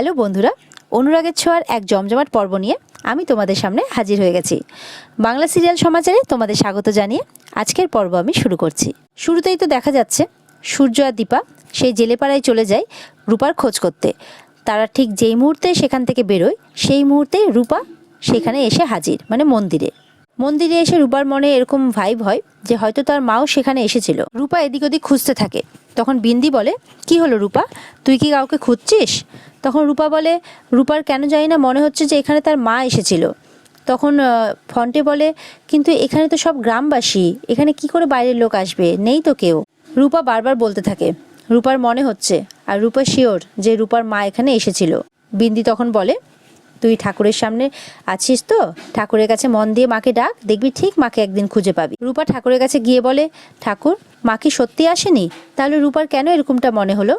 Hello বন্ধুরা, অনুরাগের ছোঁয়ার এক জমজমাট পর্ব নিয়ে আমি তোমাদের সামনে হাজির হয়ে গেছি। বাংলা সিরিয়াল সমাচারে তোমাদের স্বাগত জানিয়ে আজকের পর্ব আমি শুরু করছি। শুরুতেই তো দেখা যাচ্ছে, সূর্য আর দীপা সেই জেলেপাড়ায় চলে যায় রূপার খোঁজ করতে। তারা ঠিক যেই মুহূর্তে সেখান থেকে বেরোয়, সেই মুহূর্তেই রূপা সেখানে এসে হাজির মানে মন্দিরে। মন্দিরে এসে রূপার মনে এরকম ভাইব হয় যে হয়তো তার মাও সেখানে এসেছিল। রূপা এদিক ওদিক খুঁজতে থাকে। তখন বিন্দি বলে, কি হলো রূপা? তুই কি কাউকে খুঁজছিস? তখন রূপা বলে, রূপার কেন জানি না, মনে হচ্ছে যে এখানে তার মা এসেছিল। তখন ফন্টে বলে, কিন্তু এখানে তো সব গ্রামবাসী, এখানে কি করে বাইরের লোক আসবে? নেই তো কেউ। রূপা বারবার বলতে থাকে, রূপার মনে হচ্ছে। আর রূপা শিওর যে রূপার মা এখানে এসেছিল। বিন্দি তখন বলে তুই ঠাকুরের সামনে আছিস তো? ঠাকুরের কাছে মন দিয়ে মাকে ডাক, দেখবি ঠিক মাকে একদিন খুঁজে পাবি। রূপা ঠাকুরের কাছে গিয়ে বলে, ঠাকুর, মা কি সত্যি আসেনি? তাহলে রূপার কেন এরকমটা মনে হলো?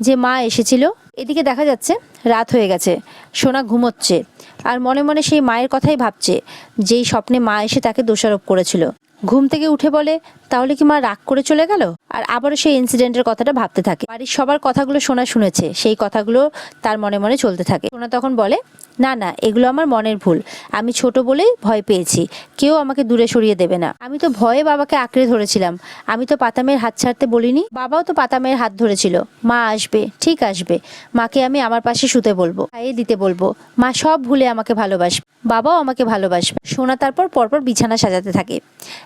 যে মা এসেছিল। এদিকে দেখা যাচ্ছে, রাত হয়ে গেছে। সোনা ঘুমোচ্ছে আর মনে মনে সেই মায়ের কথাই ভাবছে, যেই স্বপ্নে মা এসে তাকে দোষারোপ করেছিল। ঘুম থেকে উঠে বলে তাহলে কি মা রাগ করে চলে গেল? আর আবারও সেই ইনসিডেন্টের কথাটা ভাবতে থাকে। বাড়ির সবার কথাগুলো শোনা শুনেছে, সেই কথাগুলো তার মনে মনে চলতে থাকে। সোনা তখন বলে, না না, এগুলো আমার মনের ভুল। আমি ছোট বলেই ভয় পেয়েছি। কেউ আমাকে দূরে সরিয়ে দেবে না। আমি তো ভয়ে বাবাকে আঁকড়ে ধরেছিলাম। আমি তো পাতামের হাত ছাড়তে বলিনি। বাবাও তো পাতামের হাত ধরেছিল। মা আসবে, ঠিক আসবে। মাকে আমি আমার পাশে শুতে বলব খাইয়ে দিতে বলব। মা সব ভুলে আমাকে ভালোবাসবে বাবাও আমাকে ভালোবাসবে। সোনা তারপর পরপর বিছানা সাজাতে থাকে।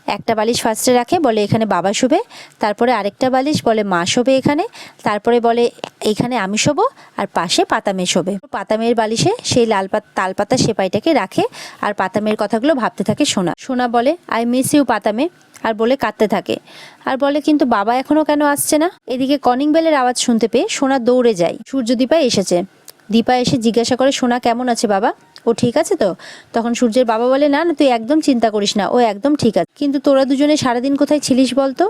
একটা বালিশ ফার্স্টে রাখে বলে এখানে বাবা শোবে, তারপরে আরেকটা বালিশ বলে মা শোবে এখানে, তারপরে বলে এখানে আমি শোবো আর পাশে পাতামে শোবে। পাতামের বালিশে সেই লাল পাত তালপাতা সেপাইটাকে রাখে আর পাতামের কথাগুলো ভাবতে থাকে সোনা। সোনা বলে, আই মিস ইউ পাতামে আর বলে কাঁদতে থাকে। আর বলে, কিন্তু বাবা এখনও কেন আসছে না? এদিকে কনিং বেলের আওয়াজ শুনতে পেয়ে সোনা দৌড়ে যায়। সূর্যদীপা এসেছে। দীপা এসে জিজ্ঞাসা করে, সোনা কেমন আছে বাবা? ও ঠিক আছে তো? তখন সূর্যের বাবা বলে, না না, তুই একদম চিন্তা করিস না, ও একদম ঠিক আছে। কিন্তু তোরা দুজনে সারাদিন কোথায় ছিলিস বলতো?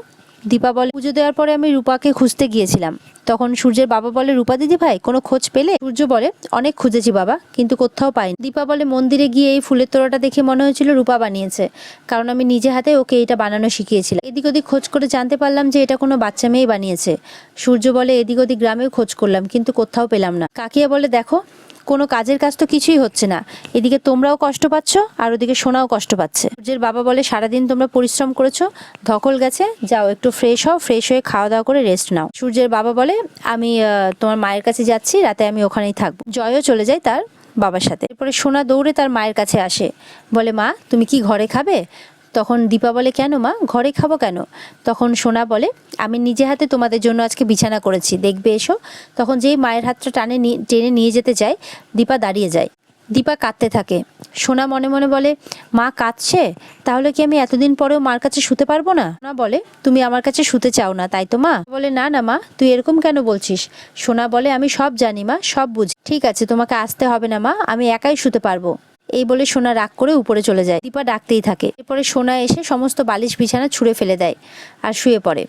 দীপা বলে, পুজো দেওয়ার পরে আমি রূপাকে খুঁজতে গিয়েছিলাম। তখন সূর্যের বাবা বলে, রূপা দিদি ভাই, কোনো খোঁজ পেলে? সূর্য বলে, অনেক খুঁজেছি বাবা, কিন্তু কোথাও পাইনি। দীপা বলে, মন্দিরে গিয়ে এই ফুলের তোড়াটা দেখে মনে হয়েছিল রূপা বানিয়েছে, কারণ আমি নিজে হাতে ওকে এটা বানানো শিখিয়েছিলাম। এদিক ওদিক খোঁজ করে জানতে পারলাম যে এটা কোনো বাচ্চা মেয়ে বানিয়েছে। সূর্য বলে, এদিক ওদিক গ্রামেও খোঁজ করলাম, কিন্তু কোথাও পেলাম না। কাকিয়া বলে, দেখো কোনো কাজের কাজ তো কিছুই হচ্ছে না। এদিকে তোমরাও কষ্ট পাচ্ছ, আর ওদিকে সোনাও কষ্ট পাচ্ছে। সূর্যের বাবা বলে, সারাদিন তোমরা পরিশ্রম করেছ, ধকল গেছে, যাও একটু ফ্রেশ হও ফ্রেশ হয়ে খাওয়া দাওয়া করে রেস্ট নাও। সূর্যের বাবা বলে, আমি তোমার মায়ের কাছে যাচ্ছি, রাতে আমি ওখানেই থাকব। জয়ও চলে যায় তার বাবার সাথে। এরপরে সোনা দৌড়ে তার মায়ের কাছে আসে। বলে, মা, তুমি কি ঘরে খাবে? তখন দীপা বলে, কেন মা? ঘরে খাব কেন? তখন সোনা বলে, আমি নিজে হাতে তোমাদের জন্য আজকে বিছানা করেছি। দেখবে এসো। তখন যেই মায়ের হাতটা টানে টেনে নিয়ে যেতে যায়, দীপা দাঁড়িয়ে যায়। দীপা কাঁদতে থাকে। সোনা মনে মনে বলে, মা কাঁদছে? তাহলে কি আমি এতদিন পরেও মার কাছে শুতে পারব না? সোনা বলে, তুমি আমার কাছে শুতে চাও না, তাই তো মা? বলে, না না মা, তুই এরকম কেন বলছিস? সোনা বলে, আমি সব জানি মা, সব বুঝি। ঠিক আছে, তোমাকে আসতে হবে না মা, আমি একাই শুতে পারব। এই বলে সোনা রাগ করে উপরে চলে যায়। দীপা ডাকতেই থাকে। এরপরে সোনা এসে সমস্ত বালিশ বিছানা ছুঁড়ে ফেলে দেয় আর শুয়ে পড়ে।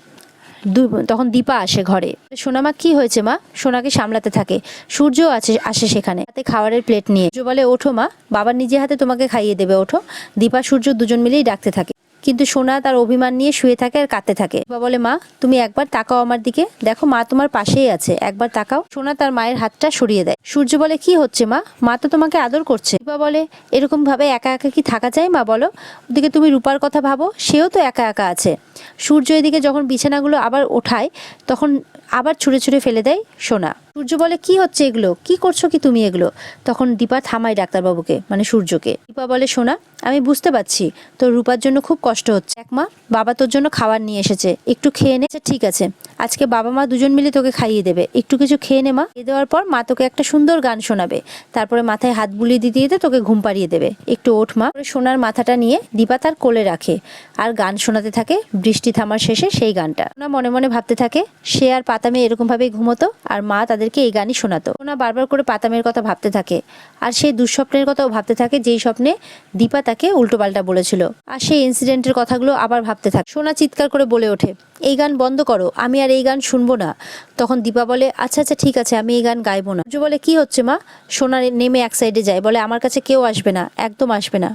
তখন দীপা আসে ঘরে। সোনা মা, কি হয়েছে মা? সোনাকে সামলাতে থাকে। সূর্য আছে আসে সেখানে। হাতে খাবারের প্লেট নিয়ে। সূর্য বলে, ওঠো মা বাবার নিজে হাতে তোমাকে খাইয়ে দেবে, ওঠো। দীপা, সূর্য দুজন মিলেই ডাকতে থাকে। কিন্তু সোনা তার অভিমান নিয়ে শুয়ে থাকে আর কাঁদতে থাকে। বাবা বলে, মা, তুমি একবার তাকাও আমার দিকে। দেখো, মা তোমার পাশেই আছে। একবার তাকাও। সোনা তার মায়ের হাতটা সরিয়ে দেয়। সূর্য বলে, কি হচ্ছে, মা? মা তো তোমাকে আদর করছে। বা বলে এরকম ভাবে একা একা কি থাকা যায়, মা? বলো। ওদিকে তুমি রূপার কথা ভাবো, সেও তো একা একা আছে। সূর্য এদিকে যখন বিছানাগুলো আবার ওঠায়, তখন আবার ছুঁড়ে ছুঁড়ে ফেলে দেয় সোনা। সূর্য বলে কি হচ্ছে এগুলো? কি করছ কি তুমি এগুলো? তখন দীপা থামায় ডাক্তারবাবুকে মানে সূর্যকে। দীপা বলে সোনা আমি বুঝতে পারছি তোর রূপার জন্য খুব কষ্ট হচ্ছে। এক মা বাবা তোর জন্য খাবার নিয়ে এসেছে। একটু খেয়ে নে। আচ্ছা, ঠিক আছে। আজকে বাবা মা দুজন মিলে তোকে খাইয়ে দেবে। একটু কিছু খেয়ে নে মা। খেয়ে দেওয়ার পর মা তোকে একটা সুন্দর গান শোনাবে। তারপরে মাথায় হাত বুলিয়ে দিয়ে দিতে তোকে ঘুম পাড়িয়ে দেবে। একটু ওঠ মা। সোনার মাথাটা নিয়ে দীপা তার কোলে রাখে। আর গান শোনাতে থাকে বৃষ্টি থামার শেষে সেই গানটা। সোনা মনে মনে ভাবতে থাকে সে আর পাতামে এরকম ভাবে ঘুমোতো আর মা তাদেরকে এই গানই শোনাতো। সোনা বারবার করে পাতামের কথা ভাবতে থাকে আর সেই দুঃস্বপ্নের কথাও ভাবতে থাকে যেই স্বপ্নে দীপা তাকে উল্টোপাল্টা বলেছিল। আর সেই ইনসিডেন্টের কথাগুলো আবার ভাবতে থাকে। সোনা চিৎকার করে বলে ওঠে, এই গান বন্ধ করো, আমি আর এই গান শুনব না। তখন দীপা বলে আচ্ছা আচ্ছা ঠিক আছে, আমি এই গান গাইবো না। বলে, কি হচ্ছে মা? সোনা নেমে এক সাইডে যায়, বলে, আমার কাছে কেউ আসবে না, একদম আসবে না।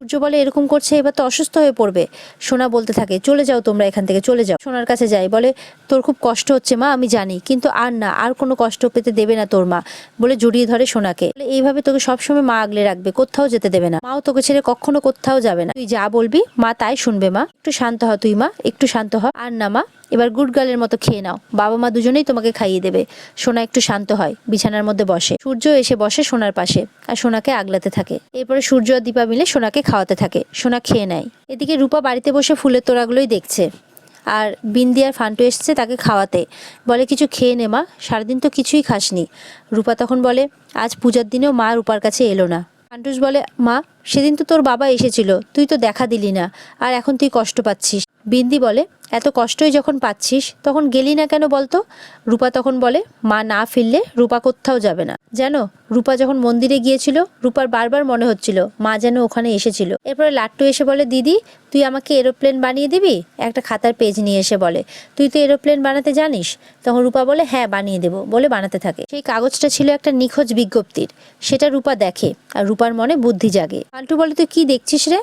সূর্য বলে এরকম করছে, এবার তো অসুস্থ হয়ে পড়বে। সোনা বলতে থাকে, চলে যাও তোমরা এখান থেকে, চলে যাও। সোনার কাছে যাই, বলে, তোর খুব কষ্ট হচ্ছে মা, আমি জানি, কিন্তু আর না, আর কোনো কষ্ট পেতে দেবে না তোর মা। বলে জড়িয়ে ধরে সোনাকে। এইভাবে তোকে সবসময় মা আগলে রাখবে, কোথাও যেতে দেবে না। মাও তোকে ছেড়ে কখনো কোথাও যাবে না। তুই যা বলবি, মা তাই শুনবে মা। একটু শান্ত হ তুই মা, একটু শান্ত হ। আর না মা এবার গুড গার্লের মতো খেয়ে নাও। বাবা মা দুজনেই তোমাকে খাইয়ে দেবে। সোনা একটু শান্ত হয়, বিছানার মধ্যে বসে। সূর্য এসে বসে সোনার পাশে আর সোনাকে আগলাতে থাকে। এরপরে সূর্য আর দীপা মিলে সোনাকে খাওয়াতে থাকে। সোনা খেয়ে নেয়। এদিকে রূপা বাড়িতে বসে ফুলের তোড়াগুলোই দেখছে। আর বিন্দি আর ফান্টু এসছে তাকে খাওয়াতে। বলে, কিছু খেয়ে নে মা, সারাদিন তো কিছুই খাসনি। রূপা তখন বলে, আজ পূজার দিনেও মা রূপার কাছে এলো না। ফান্টুস বলে, মা সেদিন তো তোর বাবা এসেছিল, তুই তো দেখা দিলি না, আর এখন তুই কষ্ট পাচ্ছিস। বিন্দি বলে, এত কষ্টই যখন পাচ্ছিস, তখন গেলি না কেন বলতো? রূপা তখন বলে, মা না ফিরলে রূপা কোথাও যাবে না। জানো, রূপা যখন মন্দিরে গিয়েছিল, রূপার বারবার মনে হচ্ছিল, মা যেন ওখানে এসেছিল। এরপরে লাট্টু এসে বলে, দিদি, তুই আমাকে এরোপ্লেন বানিয়ে দিবি? একটা খাতার পেজ নিয়ে এসে বলে, তুই তো এরোপ্লেন বানাতে জানিস? তখন রূপা বলে হ্যাঁ বানিয়ে দেবো। বলে বানাতে থাকে। সেই কাগজটা ছিল একটা নিখোঁজ বিজ্ঞপ্তির, সেটা রূপা দেখে, আর রূপার মনে বুদ্ধি জাগে। পাল্টু বলে, তুই কি দেখছিস রে?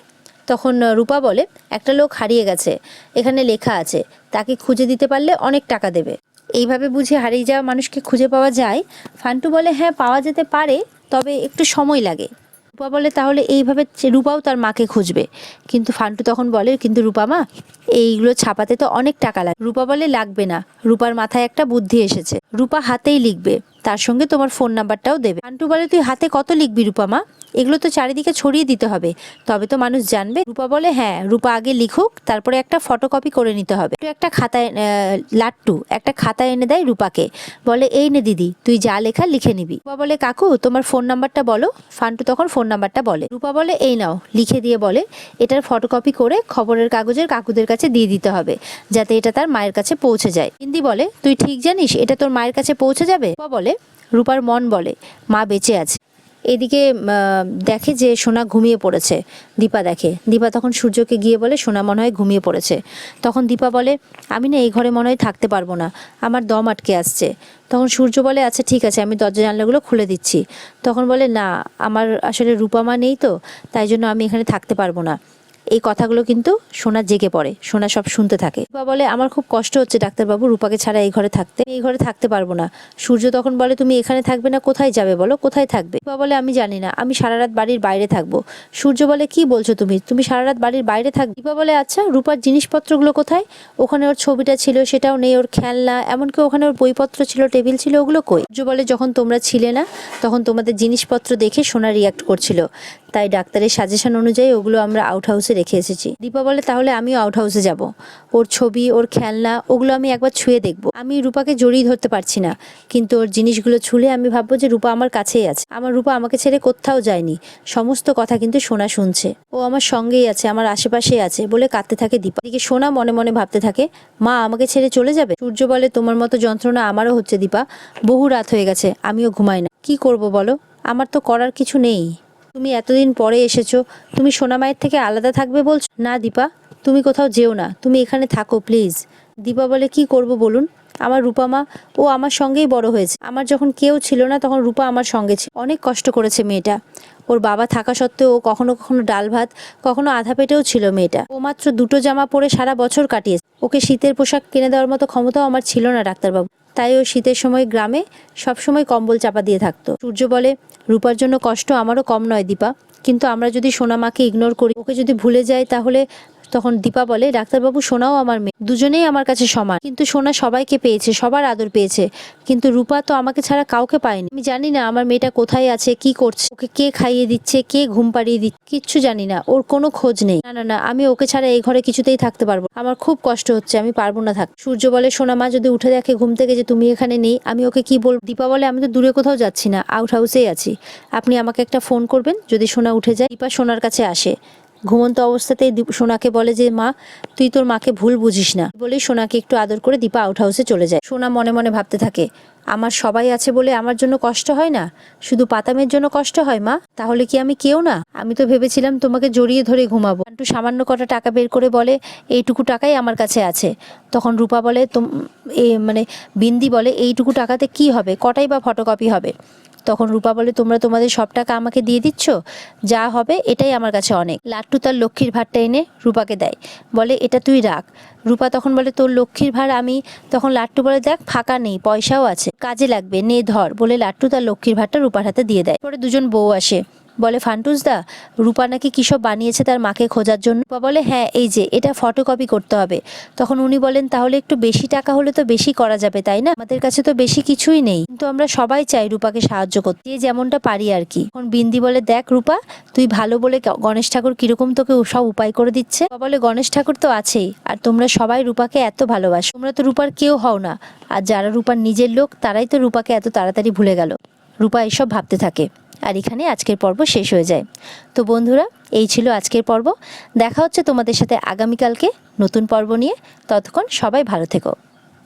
তখন রূপা বলে, একটা লোক হারিয়ে গেছে। এখানে লেখা আছে, তাকে খুঁজে দিতে পারলে অনেক টাকা দেবে। এইভাবে বুঝে হারিয়ে যাওয়া মানুষকে খুঁজে পাওয়া যায়। ফান্টু বলে হ্যাঁ পাওয়া যেতে পারে, তবে একটু সময় লাগে। রূপা বলে, তাহলে এইভাবে রূপাও তার মাকে খুঁজবে। কিন্তু ফান্টু তখন বলে, কিন্তু রূপা মা, এইগুলো ছাপাতে তো অনেক টাকা লাগে। রূপা বলে, লাগবে না। রূপার মাথায় একটা বুদ্ধি এসেছে। রূপা হাতেই লিখবে। তার সঙ্গে তোমার ফোন নাম্বারটাও দেবে। ফান্টু বলে, তুই হাতে কত লিখবি রূপা মা? এগুলো তো চারিদিকে ছড়িয়ে দিতে হবে। তবে তো মানুষ জানবে। রূপা বলে হ্যাঁ রূপা আগে লিখুক, তারপরে একটা ফটোকপি করে নিতে হবে। একটা খাতায় লাট্টু, একটা খাতা এনে দেয় রূপাকে। বলে, এই নে দিদি, তুই যা লেখা লিখে নিবি। রূপা বলে, কাকু, তোমার ফোন নাম্বারটা বলো। ফান্টু তখন ফোন নাম্বারটা বলে। রূপা বলে, এই নাও। লিখে দিয়ে বলে, এটার ফটোকপি করে খবরের কাগজের কাকুদের কাছে দিয়ে দিতে হবে, যাতে এটা তার মায়ের কাছে পৌঁছে যায়। হিন্দি বলে, তুই ঠিক জানিস, এটা তোর মায়ের কাছে পৌঁছে যাবে? রূপা বলে, রূপার মন বলে, মা বেঁচে আছে। এদিকে দেখে যে সোনা ঘুমিয়ে পড়েছে, দীপা দেখে। দীপা তখন সূর্যকে গিয়ে বলে, সোনা মনে হয় ঘুমিয়ে পড়েছে। তখন দীপা বলে, আমি না এই ঘরে মনে হয় থাকতে পারব না, আমার দম আটকে আসছে। তখন সূর্য বলে আচ্ছা ঠিক আছে, আমি দরজা জানলাগুলো খুলে দিচ্ছি। তখন বলে, না, আমার আসলে রূপামা নেই তো, তাই জন্য আমি এখানে থাকতে পারব না। এই কথাগুলো কিন্তু সোনা জেগে পড়ে, সোনা সব শুনতে থাকে। রূপা বলে, আমার খুব কষ্ট হচ্ছে ডাক্তারবাবু, রূপাকে ছাড়া এই ঘরে থাকতে, এই ঘরে থাকতে পারব না। সূর্য তখন বলে, তুমি এখানে থাকবে না, কোথায় যাবে বলো? কোথায় থাকবে? রূপা বলে, আমি জানি না, আমি সারা রাত বাড়ির বাইরে থাকব। সূর্য বলে, কি বলছো তুমি? তুমি সারা রাত বাড়ির বাইরে থাকবে? দীপা বলে আচ্ছা রূপার জিনিসপত্রগুলো কোথায়? ওখানে ওর ছবিটা ছিল, সেটাও নেই, ওর খেলনা, এমনকি ওখানে ওর বইপত্র ছিল, টেবিল ছিল, ওগুলো কই? সূর্য বলে, যখন তোমরা ছিলে না, তখন তোমাদের জিনিসপত্র দেখে সোনা রিয়াক্ট করছিল। তাই ডাক্তারের সাজেশন অনুযায়ী ওগুলো আমরা আউট হাউসে রেখে এসেছি। দীপা বলে, তাহলে আমিও আউট হাউসে যাব। ওর ছবি, ওর খেলনা, ওগুলো আমি একবার ছুঁয়ে দেখব। আমি রূপাকে জড়িয়ে ধরতে পারছি না। কিন্তু ওর জিনিসগুলো ছুলে আমি ভাববো যে রূপা আমার কাছেই আছে। আমার রূপা আমাকে ছেড়ে কোথাও যায়নি। সমস্ত কথা কিন্তু সোনা শুনছে। ও আমার সঙ্গেই আছে, আমার আশেপাশেই আছে বলে কাঁদতে থাকে দীপা। এদিকে সোনা মনে মনে ভাবতে থাকে, মা, আমাকে ছেড়ে চলে যাবে? সূর্য বলে, তোমার মতো যন্ত্রণা আমারও হচ্ছে দীপা। বহু রাত হয়ে গেছে, আমিও ঘুমাই না। কি করব বলো? আমার তো করার কিছু নেই। তুমি এতদিন পরে এসেছ, তুমি সোনামায়ের থেকে আলাদা থাকবে বলছো? না, দীপা, তুমি কোথাও যেও না, তুমি এখানে থাকো প্লিজ দীপা বলে, কি করব বলুন? আমার রূপা মা, ও আমার সঙ্গেই বড় হয়েছে। আমার যখন কেউ ছিল না, তখন রূপা আমার সঙ্গে ছিল। অনেক কষ্ট করেছে মেয়েটা। ওর বাবা থাকা সত্ত্বেও ও কখনো কখনো ডাল ভাত, কখনো আধা পেটেও ছিল মেয়েটা। ও মাত্র দুটো জামা পরে সারা বছর কাটিয়েছে। ওকে শীতের পোশাক কিনে দেওয়ার মতো ক্ষমতাও আমার ছিল না ডাক্তারবাবু। তাই ও শীতের সময় গ্রামে সবসময় কম্বল চাপা দিয়ে থাকতো। সূর্য বলে, রূপার জন্য কষ্ট আমারও কম নয় দীপা। কিন্তু আমরা যদি সোনামাকে ইগনোর করি, ওকে যদি ভুলে যাই তাহলে তখন দীপা বলে, ডাক্তারবাবু, সোনাও আমার মেয়ে। দুজনেই আমার কাছে সমান। কিন্তু সোনা সবাইকে পেয়েছে, সবার আদর পেয়েছে। কিন্তু রূপা তো আমাকে ছাড়া কাউকে পায়নি। আমি জানি না আমার মেয়েটা কোথায় আছে, কি করছে, ওকে কে খাইয়ে দিচ্ছে, কে ঘুম পাড়িয়ে দিচ্ছে, কিচ্ছু জানি না। ওর কোনো খোঁজ নেই। না না না, আমি ওকে ছাড়া এই ঘরে কিছুতেই থাকতে পারব আমার খুব কষ্ট হচ্ছে, আমি পারব না থাক সূর্য বলে, সোনা মা, যদি উঠে দেখে ঘুম থেকে যে তুমি এখানে নেই, আমি ওকে কি বলব? দীপা বলে, আমি তো দূরে কোথাও যাচ্ছি না আউট হাউসেই আছি। আপনি আমাকে একটা ফোন করবেন, যদি সোনা উঠে যায়, দীপা সোনার কাছে আসে। ঘুমন্ত অবস্থাতেই সোনাকে বলে যে, মা, তুই তোর মাকে ভুল বুঝিস না। বলেই সোনাকে একটু আদর করে দীপা আউট হাউসে চলে যায়। সোনা মনে মনে ভাবতে থাকে, আমার সবাই আছে বলে আমার জন্য কষ্ট হয় না? শুধু পাতামের জন্য কষ্ট হয়, মা? তাহলে কি আমি কেউ না? আমি তো ভেবেছিলাম তোমাকে জড়িয়ে ধরে ঘুমাবো। একটু সামান্য কটা টাকা বের করে বলে, এইটুকু টাকাই আমার কাছে আছে। তখন রূপা বলে এ মানে বিন্দি বলে, এইটুকু টাকাতে কি হবে? কটাই বা ফটোকপি হবে? তখন রূপা বলে, তোমরা তোমাদের সব টাকা আমাকে দিয়ে দিচ্ছ? যা হবে এটাই আমার কাছে অনেক। লাট্টু তার লক্ষ্মীর ভাড়টা এনে রূপাকে দেয়। বলে, এটা তুই রাখ। রূপা তখন বলে, তোর লক্ষ্মীর ভার আমি তখন লাট্টু বলে, দেখ, ফাঁকা নেই, পয়সাও আছে। কাজে লাগবে, নে ধর। বলে, লাট্টু তার লক্ষ্মীর ভারটা রূপার হাতে দিয়ে দেয়। পরে দুজন বউ আসে। বলে ফান্টুস দা রূপা নাকি কী সব বানিয়েছে তার মাকে খোঁজার জন্য? রূপা বলে হ্যাঁ এই যে, এটা ফটোকপি করতে হবে। তখন উনি বলেন, তাহলে একটু বেশি টাকা হলে তো বেশি করা যাবে, তাই না? আমাদের কাছে তো বেশি কিছুই নেই। কিন্তু আমরা সবাই চাই রূপাকে সাহায্য করতে। যে যেমনটা পারি আর কি। এখন বিন্দি বলে, দেখ রূপা, তুই ভালো বলে গণেশ ঠাকুর কীরকম তোকে সব উপায় করে দিচ্ছে? বলে, গণেশ ঠাকুর তো আছেই, আর তোমরা সবাই রূপাকে এত ভালোবাসো। তোমরা তো রূপার কেউ হও না, আর যারা রূপার নিজের লোক, তারাই তো রূপাকে এত তাড়াতাড়ি ভুলে গেল। রূপা এসব ভাবতে থাকে। আর এখানে আজকের পর্ব শেষ হয়ে যায়। তো বন্ধুরা, এই ছিল আজকের পর্ব। দেখা হচ্ছে তোমাদের সাথে আগামীকালকে নতুন পর্ব নিয়ে। ততক্ষণ সবাই ভালো থেকো।